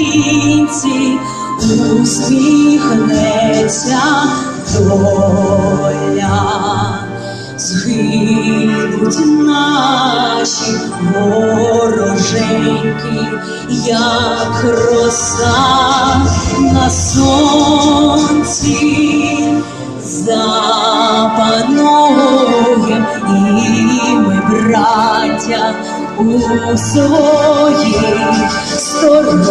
українці, усміхнеться доля. Згинуть наші вороженьки, як роса на сонці, запануєм і ми, браття, у своїй сторонці,